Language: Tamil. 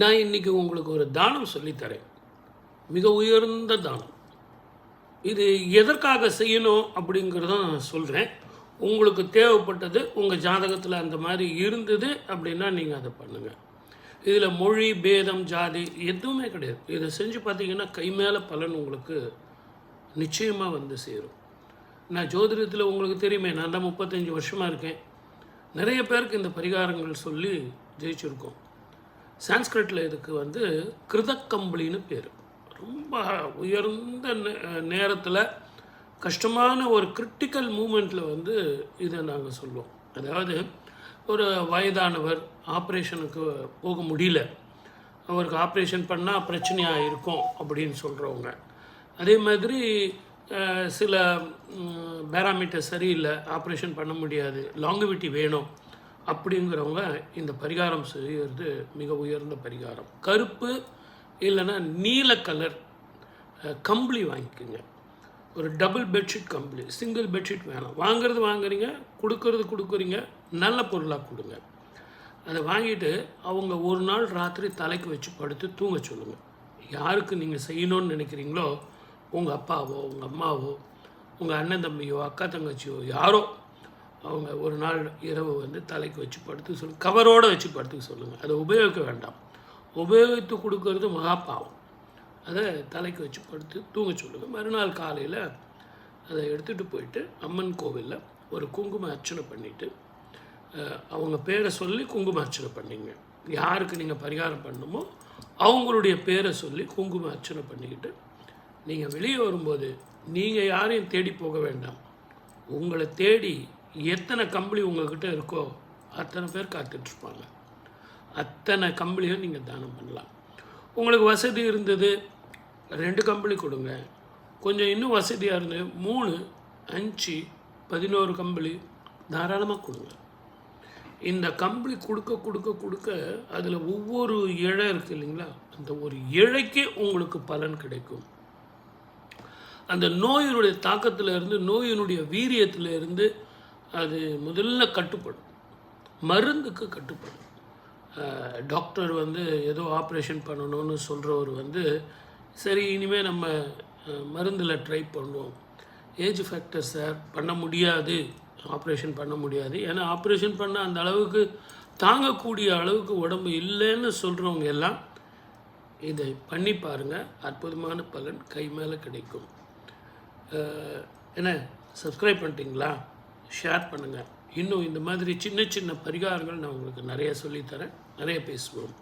நான் இன்னைக்கு உங்களுக்கு ஒரு தானம் சொல்லித்தரேன் மிக உயர்ந்த தானம். இது எதற்காக செய்யணும் அப்படிங்கிறத நான் சொல்கிறேன் உங்களுக்கு தேவைப்பட்டது உங்கள் ஜாதகத்தில் அந்த மாதிரி இருந்தது அப்படின்னா நீங்கள் அதை பண்ணுங்கள் இதில் மொழி பேதம் ஜாதி எதுவுமே கிடையாது. இதை செஞ்சு பார்த்தீங்கன்னா கை மேலே பலன் உங்களுக்கு நிச்சயமாக வந்து சேரும். நான் ஜோதிடத்தில் உங்களுக்கு தெரியுமே நான் தான் முப்பத்தஞ்சு வருஷமாக இருக்கேன். நிறைய பேருக்கு இந்த பரிகாரங்கள் சொல்லி ஜெயிச்சிருக்கோம். சான்ஸ்கிரிட்டில் இதுக்கு வந்து கிருதக்கம்பளின்னு பேர். ரொம்ப உயர்ந்த நேரத்தில் கஷ்டமான ஒரு கிரிட்டிக்கல் மூமெண்ட்டில் வந்து இதை நாங்கள் சொல்லுவோம். அதாவது ஒரு வயதானவர் ஆப்ரேஷனுக்கு போக முடியல. அவருக்கு ஆப்ரேஷன் பண்ணால் பிரச்சனையாக இருக்கும் அப்படின்னு சொல்கிறவங்க அதே மாதிரி சில பேராமீட்டர் சரியில்லை ஆப்ரேஷன் பண்ண முடியாது லாங்குவிட்டி வேணும் அப்படிங்கிறவங்க இந்த பரிகாரம் செய்கிறது மிக உயர்ந்த பரிகாரம். கருப்பு இல்லைன்னா நீல கலர் கம்பளி வாங்கிக்கோங்க. ஒரு டபுள் பெட்ஷீட் கம்பளி சிங்கிள் பெட்ஷீட் வேணாம். வாங்குறது வாங்குறீங்க கொடுக்கறது கொடுக்குறீங்க நல்ல பொருளாக கொடுங்க. அதை வாங்கிட்டு அவங்க ஒரு நாள் ராத்திரி தலைக்கு வச்சு படுத்து தூங்க சொல்லுங்கள் யாருக்கு நீங்கள் செய்யணும்னு நினைக்கிறீங்களோ உங்கள் அப்பாவோ உங்கள் அம்மாவோ உங்கள் அண்ணன் தம்பியோ அக்கா தங்கச்சியோ யாரோ அவங்க ஒரு நாள் இரவு வந்து தலைக்கு வச்சு படுத்து சொல்லு கவரோடு வச்சு படுத்துக்க சொல்லுங்கள் அதை உபயோகிக்க வேண்டாம். உபயோகித்து கொடுக்கறது மகா பாவம். அதை தலைக்கு வச்சு படுத்து தூங்க சொல்லுங்கள் மறுநாள் காலையில் அதை எடுத்துகிட்டு போயிட்டு அம்மன் கோவிலில் ஒரு குங்கும அர்ச்சனை பண்ணிவிட்டு அவங்க பேரை சொல்லி குங்கும அர்ச்சனை பண்ணிங்க. யாருக்கு நீங்கள் பரிகாரம் பண்ணணுமோ அவங்களுடைய பேரை சொல்லி குங்கும அர்ச்சனை பண்ணிக்கிட்டு நீங்கள் வெளியே வரும்போது நீங்கள் யாரையும் தேடி போக வேண்டாம். உங்களை தேடி எத்தனை கம்பளி உங்கள்கிட்ட இருக்கோ அத்தனை பேர் காத்துட்ருப்பாங்க. அத்தனை கம்பளியும் நீங்கள் தானம் பண்ணலாம். உங்களுக்கு வசதி இருந்தது ரெண்டு கம்பளி கொடுங்க. கொஞ்சம் இன்னும் வசதியாக இருந்தது மூணு அஞ்சு பதினோரு கம்பளி தாராளமாக கொடுங்க. இந்த கம்பளி கொடுக்க கொடுக்க கொடுக்க அதில் ஒவ்வொரு இழை இருக்குது இல்லைங்களா? அந்த ஒரு இழைக்கே உங்களுக்கு பலன் கிடைக்கும். அந்த நோயினுடைய தாக்கத்தில் இருந்து நோயினுடைய வீரியத்தில் இருந்து அது முதல்ல கட்டுப்படும். மருந்துக்கு கட்டுப்படும். டாக்டர் வந்து ஏதோ ஆப்ரேஷன் பண்ணணும்னு சொல்கிறவர் வந்து சரி இனிமேல் நம்ம மருந்தில் ட்ரை பண்ணுவோம். ஏஜ் ஃபேக்டர் சார் பண்ண முடியாது. ஆப்ரேஷன் பண்ண முடியாது. ஏன்னா ஆப்ரேஷன் பண்ண அந்த அளவுக்கு தாங்கக்கூடிய அளவுக்கு உடம்பு இல்லைன்னு சொல்கிறவங்க எல்லாம் இதை பண்ணி பாருங்கள் அற்புதமான பலன் கை மேலே கிடைக்கும். என்ன சப்ஸ்கிரைப் பண்ணிட்டீங்களா? ஷேர் பண்ணுங்கள் இன்னும் இந்த மாதிரி சின்ன சின்ன பரிகாரங்கள் நான் உங்களுக்கு நிறைய சொல்லித்தரேன். நிறைய பேசுவோம்.